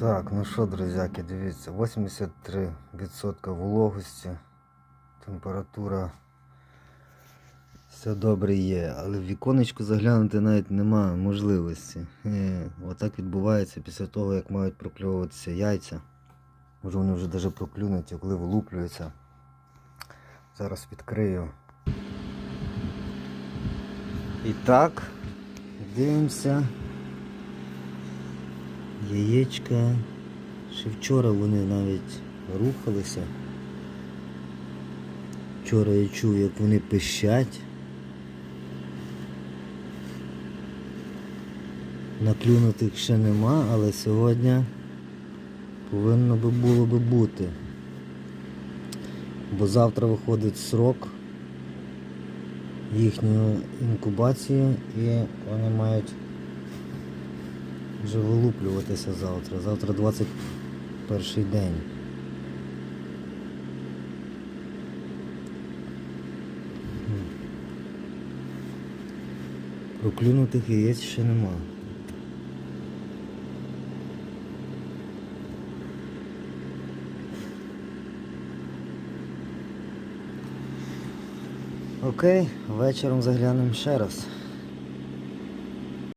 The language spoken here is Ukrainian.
Так, ну що, друзяки, дивіться, 83% вологості, температура все добре є, але в віконечко заглянути навіть немає можливості. Е, Отак відбувається після того, як мають прокльовуватися яйця. Може вони вже навіть проклюнуті, коли вилуплюються. Зараз відкрию. І так, дивимося. Яєчка. Ще вчора вони навіть рухалися. Вчора я чув, як вони пищать. Наклюнутих ще нема, але сьогодні повинно би було би бути. Бо завтра виходить срок їхньої інкубації і вони мають вже вилуплюватися завтра. Завтра 21 день. Проклюнутих яєць ще нема. Окей, вечором заглянемо ще раз.